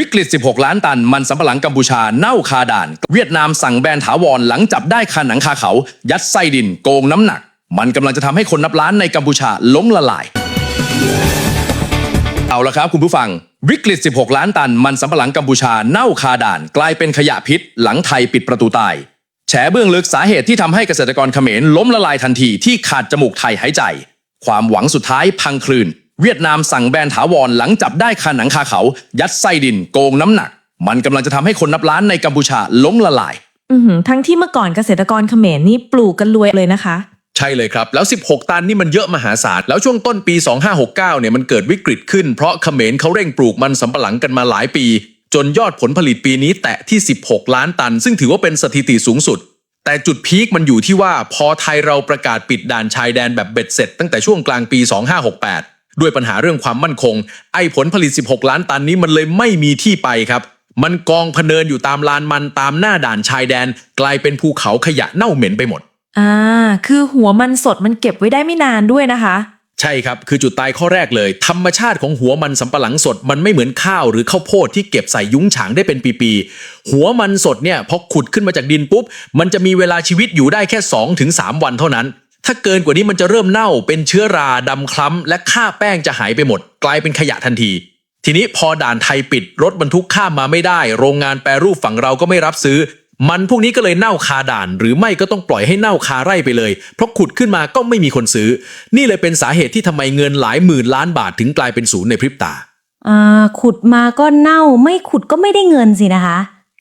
วิกฤต16 ล้านตัน มันสำปะหลังกัมพูชาเน่าคาด่าน เวียดนามสั่งแบนถาวรหลังจับได้คาหนังคาเขา ยัดไส้ดินโกงน้ำหนัก มันกำลังจะทำให้คนนับล้านในกัมพูชาล้มละลาย เอาละครับคุณผู้ฟังวิกฤต 16 ล้านตัน มันสำปะหลังกัมพูชาเน่าคาด่าน กลายเป็นขยะพิษ หลังไทยปิดประตูตาย แฉเบื้องลึกสาเหตุที่ทำให้เกษตรกรเขมรล้มละลายทันทีที่ขาดจมูกไทยหายใจ ความหวังสุดท้ายพังคลืน เวียดนามสั่งแบนถาวรหลังจับได้คาหนังคาเขา ยัดไส้ดินโกงน้ำหนัก มันกำลังจะทำให้คนนับล้านในกัมพูชาล้มละลาย อือหือทั้งที่เมื่อก่อนเกษตรกรเขมรนี่ปลูกกันรวยเลยนะคะ ใช่เลยครับ แล้ว 16 ตันนี่มันเยอะมหาศาล แล้วช่วงต้นปี 2569 เนี่ยมันเกิดวิกฤตขึ้น เพราะเขมรเขาเร่งปลูกมันสำปะหลังกันมาหลายปี จนยอดผลผลิตปีนี้แตะที่ 16 ล้านตัน ซึ่งถือว่าเป็นสถิติสูงสุด แต่จุดพีคมันอยู่ที่ว่าพอไทยเราประกาศปิดด่านชายแดนแบบเบ็ดเสร็จตั้งแต่ช่วงกลางปี 2568 ด้วยปัญหาเรื่องความมั่นคง ไอ้ผลผลิต 16 ล้านตันนี้มันเลยไม่มีที่ไปครับ มันกองพะเนินอยู่ตามลานมันตามหน้าด่านชายแดน กลายเป็นภูเขาขยะเน่าเหม็นไปหมด อ่า คือหัวมันสดมันเก็บไว้ได้ไม่นานด้วยนะคะ ใช่ครับ คือจุดตายข้อแรกเลย ธรรมชาติของหัวมันสำปะหลังสดมันไม่เหมือนข้าวหรือข้าวโพดที่เก็บใส่ยุ้งฉางได้เป็นปีๆ หัวมันสดเนี่ยพอขุดขึ้นมาจากดินปุ๊บ มันจะมีเวลาชีวิตอยู่ได้แค่ 2-3 วันเท่านั้น ถ้าเกินกว่านี้มันจะเริ่มเน่าเป็นเชื้อราดำคล้ำ และค่าแป้งจะหายไปหมด กลายเป็นขยะทันที ทีนี้พอด่านไทยปิดรถบรรทุกข้ามมาไม่ได้ โรงงานแปรรูปฝั่งเราก็ไม่รับซื้อ มันพวกนี้ก็เลยเน่าคาด่าน หรือไม่ก็ต้องปล่อยให้เน่าคาไร่ไปเลย เพราะขุดขึ้นมาก็ไม่มีคนซื้อ นี่เลยเป็นสาเหตุที่ทำไมเงินหลายหมื่นล้านบาทถึงกลายเป็นศูนย์ในพริบตา อ่าขุดมาก็เน่าไม่ขุดก็ไม่ได้เงินสินะคะ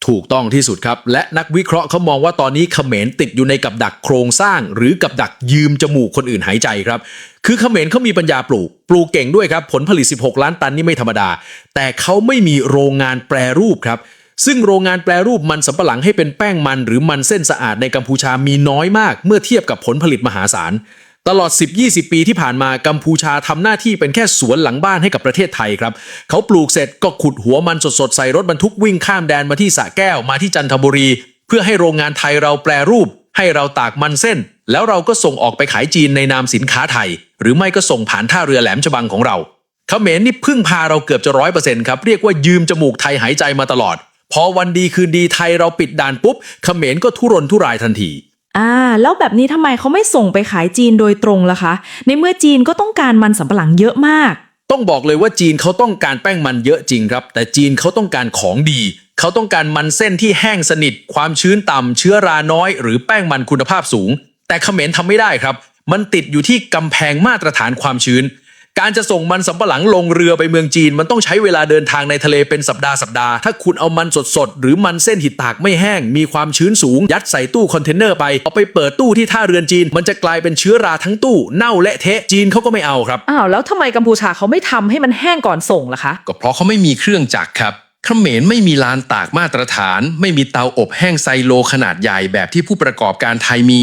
ถูกต้องที่สุดครับ และนักวิเคราะห์เขามองว่าตอนนี้เขมรติดอยู่ในกับดักโครงสร้าง หรือกับดักยืมจมูกคนอื่นหายใจครับ คือเขมรเขามีปัญญาปลูก ปลูกเก่งด้วยครับ ผลผลิต 16 ล้านตันนี่ไม่ธรรมดา แต่เขาไม่มีโรงงานแปรรูปครับซึ่งโรงงานแปรรูปมันสำปะหลังให้เป็นแป้งมันหรือมันเส้นสะอาดในกัมพูชามีน้อยมาก เมื่อเทียบกับผลผลิตมหาศาล ตลอด 10-20 ปีที่ผ่านมากัมพูชาทำหน้าที่เป็นแค่สวนหลังบ้านให้กับประเทศไทยครับ เขาปลูกเสร็จก็ขุดหัวมันสดๆ ใส่รถบรรทุกวิ่งข้ามแดนมาที่สระแก้วมาที่จันทบุรี เพื่อให้โรงงานไทยเราแปรรูป ให้เราตากมันเส้น แล้วเราก็ส่งออกไปขายจีนในนามสินค้าไทย หรือไม่ก็ส่งผ่านท่าเรือแหลมฉบังของเราเขมรนี่พึ่งพาเราเกือบจะร้อยเปอร์เซ็นต์ครับเรียกว่ายืมจมูกไทยหายใจมาตลอด พอวันดีคืนดีไทยเราปิดด่านปุ๊บเขมรก็ทุรนทุรายทันที อ่าแล้วแบบนี้ทำไมเขาไม่ส่งไปขายจีนโดยตรงล่ะคะ ในเมื่อจีนก็ต้องการมันสำปะหลังเยอะมาก ต้องบอกเลยว่าจีนเขาต้องการแป้งมันเยอะจริงครับ แต่จีนเขาต้องการของดี เขาต้องการมันเส้นที่แห้งสนิท ความชื้นต่ำเชื้อราน้อย หรือแป้งมันคุณภาพสูง แต่เขมรทำไม่ได้ครับ มันติดอยู่ที่กำแพงมาตรฐานความชื้น การจะส่งมันสำปะหลังลงเรือไปเมืองจีน มันต้องใช้เวลาเดินทางในทะเลเป็นสัปดาห์สัปดาห์ ถ้าคุณเอามันสดๆ หรือมันเส้นหิตากไม่แห้ง มีความชื้นสูง ยัดใส่ตู้คอนเทนเนอร์ไป เอาไปเปิดตู้ที่ท่าเรือนจีน มันจะกลายเป็นเชื้อราทั้งตู้เน่าเละเทะจีนเขาก็ไม่เอาครับ อ้าวแล้วทำไมกัมพูชาเขาไม่ทำให้มันแห้งก่อนส่งล่ะคะ ก็เพราะเขาไม่มีเครื่องจักรครับเขมรไม่มีลานตากมาตรฐาน ไม่มีเตาอบแห้งไซโลขนาดใหญ่แบบที่ผู้ประกอบการไทยมี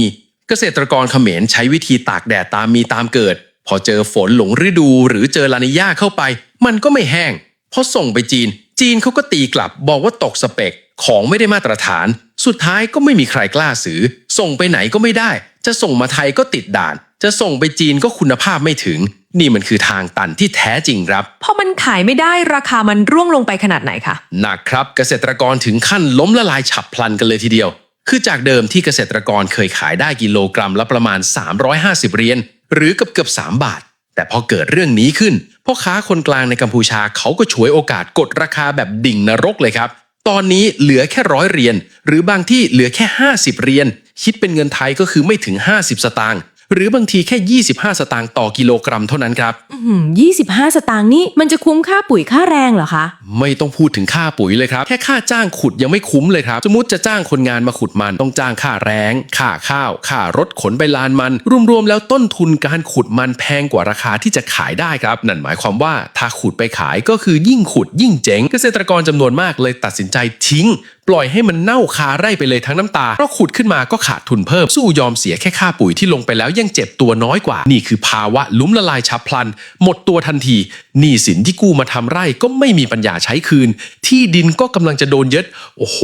เกษตรกรเขมรใช้วิธีตากแดดตามมีตามเกิด พอเจอฝนหลงฤดูหรือเจอลานิยาเข้าไป มันก็ไม่แห้งพอส่งไปจีน จีนเขาก็ตีกลับบอกว่าตกสเปคของไม่ได้มาตรฐาน สุดท้ายก็ไม่มีใครกล้าซื้อ ส่งไปไหนก็ไม่ได้ จะส่งมาไทยก็ติดด่าน จะส่งไปจีนก็คุณภาพไม่ถึง นี่มันคือทางตันที่แท้จริงครับ พอมันขายไม่ได้ราคามันร่วงลงไปขนาดไหนคะหนักครับเกษตรกรถึงขั้นล้มละลายฉับพลันกันเลยทีเดียว คือจากเดิมที่เกษตรกรเคยขายได้กิโลกรัมละประมาณ 350 เหรียญ หรือเกือบเกือบ3 บาท แต่พอเกิดเรื่องนี้ขึ้นพ่อค้าคนกลางในกัมพูชาเขาก็ฉวยโอกาสกดราคาแบบดิ่งนรกเลยครับ ตอนนี้เหลือแค่ร้อยเหรียญหรือบางที่เหลือแค่ 50เหรียญคิดเป็นเงินไทยก็คือไม่ถึง 50 สตางค์ หรือบางทีแค่ 25 สตางค์ต่อกิโลกรัมเท่านั้นครับอืม25สตางค์นี่มันจะคุ้มค่าปุ๋ยค่าแรงเหรอคะ ไม่ต้องพูดถึงค่าปุ๋ยเลยครับ แค่ค่าจ้างขุดยังไม่คุ้มเลยครับ สมมติจะจ้างคนงานมาขุดมันต้องจ้างค่าแรง ค่าข้าว ค่ารถขนไปลานมัน รวมๆแล้วต้นทุนการขุดมันแพงกว่าราคาที่จะขายได้ครับ นั่นหมายความว่าถ้าขุดไปขายก็คือยิ่งขุดยิ่งเจ๋งเกษตรกรจำนวนมากเลยตัดสินใจทิ้งปล่อยให้มันเน่าคาไร่ไปเลยทั้งน้ำตา เพราะขุดขึ้นมาก็ขาดทุนเพิ่ม สู้ยอมเสียแค่ค่าปุ๋ยที่ลงไปแล้วยังเจ็บตัวน้อยกว่า นี่คือภาวะลุ้มละลายฉับพลัน หมดตัวทันทีหนี้สินที่กู้มาทำไร่ก็ไม่มีปัญญาใช้คืน ที่ดินก็กำลังจะโดนยึดโอ้โห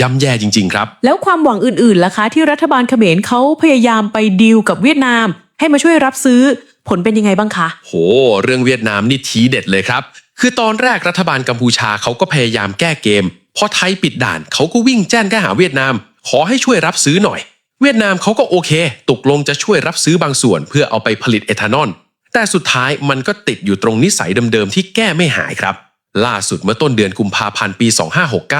ย่ำแย่จริง ๆ ครับ แล้วความหวังอื่นๆล่ะคะ ที่รัฐบาลเขมรเขาพยายามไปดีลกับเวียดนาม ให้มาช่วยรับซื้อผลเป็นยังไงบ้างคะ โห เรื่องเวียดนามนี่ทีเด็ดเลยครับ คือตอนแรกรัฐบาลกัมพูชาเขาก็พยายามแก้เกม พอไทยปิดด่านเขาก็วิ่งแจ้งแก้หาเวียดนาม ขอให้ช่วยรับซื้อหน่อย เวียดนามเขาก็โอเค ตกลงจะช่วยรับซื้อบางส่วน เพื่อเอาไปผลิตเอทานอล แต่สุดท้ายมันก็ติดอยู่ตรงนิสัยเดิมๆที่แก้ไม่หายครับ ล่าสุดเมื่อต้นเดือนกุมภาพันธ์ปี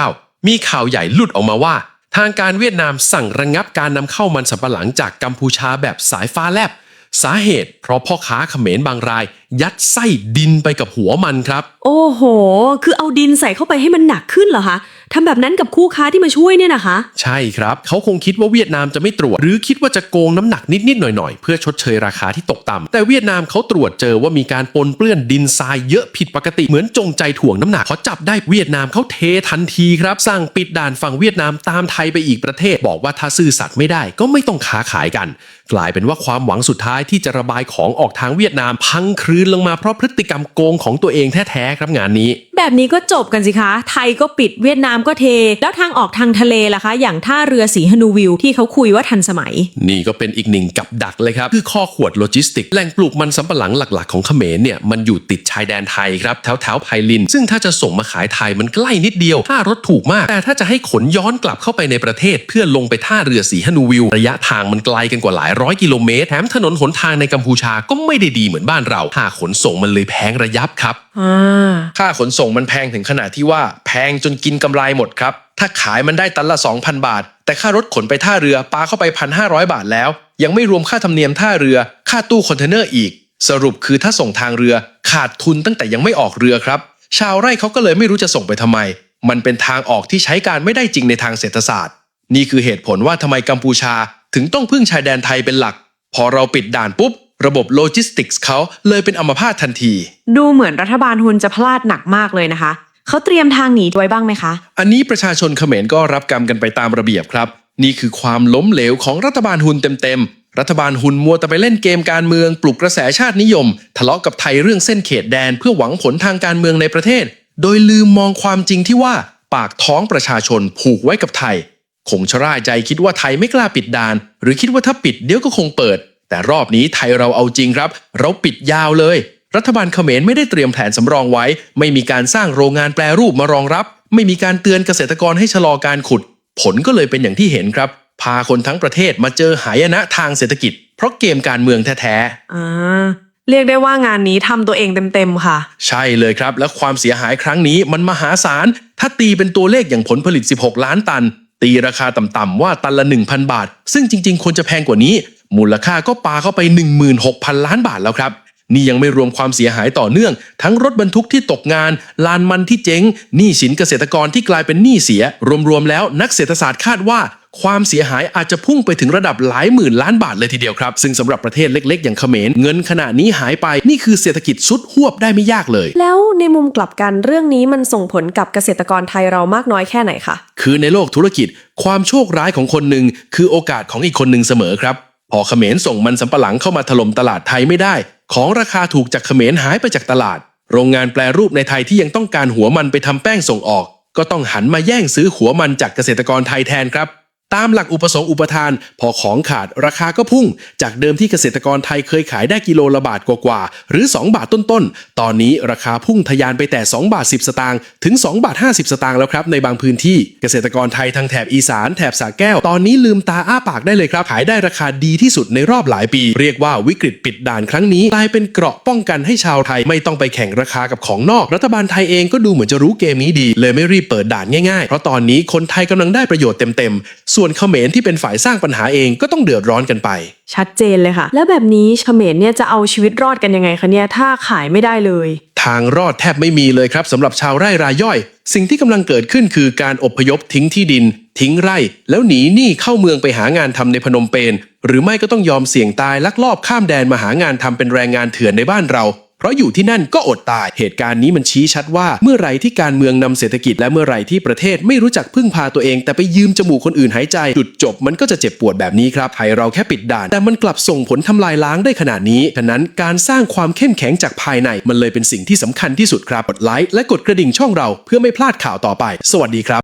2569 มีข่าวใหญ่ลุดออกมาว่า ทางการเวียดนามสั่งระงงับการนำเข้ามันสำปะหลังจากกัมพูชาแบบสายฟ้าแลบ สาเหตุเพราะพ่อค้าเขมรบางราย ยัดไส้ดินไปกับหัวมันครับ โอ้โห คือเอาดินใส่เข้าไปให้มันหนักขึ้นเหรอคะ ทำแบบนั้นกับคู่ค้าที่มาช่วยเนี่ยนะคะ ใช่ครับ เขาคงคิดว่าเวียดนามจะไม่ตรวจ หรือคิดว่าจะโกงน้ำหนักนิดๆหน่อยๆ เพื่อชดเชยราคาที่ตกต่ำแต่เวียดนามเขาตรวจเจอว่ามีการปนเปื้อนดินทรายเยอะผิดปกติเหมือนจงใจถ่วงน้ำหนักพอจับได้เวียดนามเขาเททันทีครับสั่งปิดด่านฝั่งเวียดนามตามไทยไปอีกประเทศ บอกว่าถ้าซื่อสัตย์ไม่ได้ก็ไม่ต้องค้าขายกัน กลายเป็นว่าความหวังสุดท้ายที่จะระบายของออกทางเวียดนามพังคลืนลงมาเพราะพฤติกรรมโกงของตัวเองแท้ๆครับงานนี้ แบบนี้ก็จบกันสิคะ ไทยก็ปิดเวียดนามก็เท แล้วทางออกทางทะเลล่ะคะ อย่างท่าเรือสีฮนูวิลที่เขาคุยว่าทันสมัย นี่ก็เป็นอีกหนึ่งกับดักเลยครับ คือข้อขวดโลจิสติก แหล่งปลูกมันสำปะหลังหลัก ๆของเขมรเนี่ยมันอยู่ติดชายแดนไทยครับแถวแถวๆไพลิน ซึ่งถ้าจะส่งมาขายไทยมันใกล้นิดเดียวค่ารถถูกมาก แต่ถ้าจะให้ขนย้อนกลับเข้าไปในประเทศ เพื่อลงไปท่าเรือสีฮนูวิลระยะทางมันไกลกันกว่าหลายร้อยกิโลเมตรแถมถนนหนทางในกัมพูชาก็ไม่ได้ดีเหมือนบ้านเราค่าขนส่งมันเลยแพงระยับครับ ค่าขนส่งมันแพงถึงขนาดที่ว่าแพงจนกินกำไรหมดครับ ถ้าขายมันได้ตันละ 2,000 บาท แต่ค่ารถขนไปท่าเรือปาเข้าไป 1,500 บาทแล้ว ยังไม่รวมค่าธรรมเนียมท่าเรือ ค่าตู้คอนเทนเนอร์อีก สรุปคือถ้าส่งทางเรือขาดทุนตั้งแต่ยังไม่ออกเรือครับ ชาวไร่เขาก็เลยไม่รู้จะส่งไปทำไม มันเป็นทางออกที่ใช้การไม่ได้จริงในทางเศรษฐศาสตร์ นี่คือเหตุผลว่าทำไมกัมพูชาถึงต้องพึ่งชายแดนไทยเป็นหลัก พอเราปิดด่านปุ๊บ ระบบโลจิสติกส์เขาเลยเป็นอัมพาตทันที ดูเหมือนรัฐบาลฮุนจะพลาดหนักมากเลยนะคะ เขาเตรียมทางหนีไว้บ้างไหมคะ อันนี้ประชาชนเขมรก็รับกรรมกันไปตามระเบียบครับ นี่คือความล้มเหลวของรัฐบาลฮุนเต็มๆ รัฐบาลฮุนมัวแต่ไปเล่นเกมการเมืองปลุกกระแสชาตินิยม ทะเลาะกับไทยเรื่องเส้นเขตแดนเพื่อหวังผลทางการเมืองในประเทศ โดยลืมมองความจริงที่ว่าปากท้องประชาชนผูกไว้กับไทยคงชะล่าใจคิดว่าไทยไม่กล้าปิดด่าน หรือคิดว่าถ้าปิดเดี๋ยวก็คงเปิด แต่รอบนี้ไทยเราเอาจริงครับ เราปิดยาวเลย รัฐบาลเขมรไม่ได้เตรียมแผนสำรองไว้ ไม่มีการสร้างโรงงานแปรรูปมารองรับ ไม่มีการเตือนเกษตรกรให้ชะลอการขุด ผลก็เลยเป็นอย่างที่เห็นครับ พาคนทั้งประเทศมาเจอหายนะทางเศรษฐกิจ เพราะเกมการเมืองแท้อ่าเรียกได้ว่างานนี้ทำตัวเองเต็มๆค่ะๆใช่เลยครับ และความเสียหายครั้งนี้มันมหาศาล ถ้าตีเป็นตัวเลขอย่างผลผลิต 16 ล้านตัน ตีราคาต่ำๆว่าตันละ 1,000 บาท ซึ่งจริงๆควรจะแพงกว่านี้ มูลค่าก็ปาเข้าไป 16,000 ล้านบาทแล้วครับ นี่ยังไม่รวมความเสียหายต่อเนื่อง ทั้งรถบรรทุกที่ตกงาน ลานมันที่เจ๊งหนี้สินเกษตรกรที่กลายเป็นหนี้เสีย รวมๆแล้วนักเศรษฐศาสตร์คาดว่าความเสียหายอาจจะพุ่งไปถึงระดับหลายหมื่นล้านบาทเลยทีเดียวครับ ซึ่งสำหรับประเทศเล็ก ๆ อย่างเขมรเงินขนาดนี้หายไปนี่คือเศรษฐกิจสุดหวบได้ไม่ยากเลย แล้วในมุมกลับกันเรื่องนี้มันส่งผลกับเกษตรกรไทยเรามากน้อยแค่ไหนคะคือในโลกธุรกิจ ความโชคร้ายของคนหนึ่งคือโอกาสของอีกคนหนึ่งเสมอครับ พอเขมรส่งมันสำปะหลังเข้ามาถล่มตลาดไทยไม่ได้ ของราคาถูกจากเขมรหายไปจากตลาด โรงงานแปรรูปในไทยที่ยังต้องการหัวมันไปทำแป้งส่งออก ก็ต้องหันมาแย่งซื้อหัวมันจากเกษตรกรไทยแทนครับ ตามหลักอุปสงค์อุปทาน พอของขาดราคาก็พุ่ง จากเดิมที่เกษตรกรไทยเคยขายได้กิโลละบาทกว่าๆหรือ 2 บาทต้นๆ ตอนนี้ราคาพุ่งทะยานไปแต่ 2 บาท 10 สตางค์ถึง 2 บาท 50 สตางค์แล้วครับในบางพื้นที่เกษตรกรไทยทางแถบอีสานแถบสาแก้ว ตอนนี้ลืมตาอ้าปากได้เลยครับ ขายได้ราคาดีที่สุดในรอบหลายปี เรียกว่าวิกฤตปิดด่านครั้งนี้กลายเป็นเกราะป้องกันให้ชาวไทยไม่ต้องไปแข่งราคากับของนอก รัฐบาลไทยเองก็ดูเหมือนจะรู้เกมนี้ดี เลยไม่รีบเปิดด่านง่ายๆเพราะตอนนี้คนไทยกำลังได้ประโยชน์เต็มๆส่วนเขมรที่เป็นฝ่ายสร้างปัญหาเองก็ต้องเดือดร้อนกันไป ชัดเจนเลยค่ะ แล้วแบบนี้เขมรเนี่ยจะเอาชีวิตรอดกันยังไงคะเนี่ยถ้าขายไม่ได้เลย ทางรอดแทบไม่มีเลยครับสำหรับชาวไร่รายย่อย สิ่งที่กำลังเกิดขึ้นคือการอพยพทิ้งที่ดิน ทิ้งไร่ แล้วหนีหนี้เข้าเมืองไปหางานทำในพนมเปญหรือไม่ก็ต้องยอมเสี่ยงตายลักลอบข้ามแดนมาหางานทำเป็นแรงงานเถื่อนในบ้านเรา เพราะอยู่ที่นั่นก็อดตาย เหตุการณ์นี้มันชี้ชัดว่าเมื่อไรที่การเมืองนำเศรษฐกิจและเมื่อไรที่ประเทศไม่รู้จักพึ่งพาตัวเอง แต่ไปยืมจมูกคนอื่นหายใจ จุดจบมันก็จะเจ็บปวดแบบนี้ครับไทยเราแค่ปิดด่าน แต่มันกลับส่งผลทำลายล้างได้ขนาดนี้ฉะนั้นการสร้างความเข้มแข็งจากภายในมันเลยเป็นสิ่งที่สำคัญที่สุดครับกดไลค์และกดกระดิ่งช่องเรา เพื่อไม่พลาดข่าวต่อไป สวัสดีครับ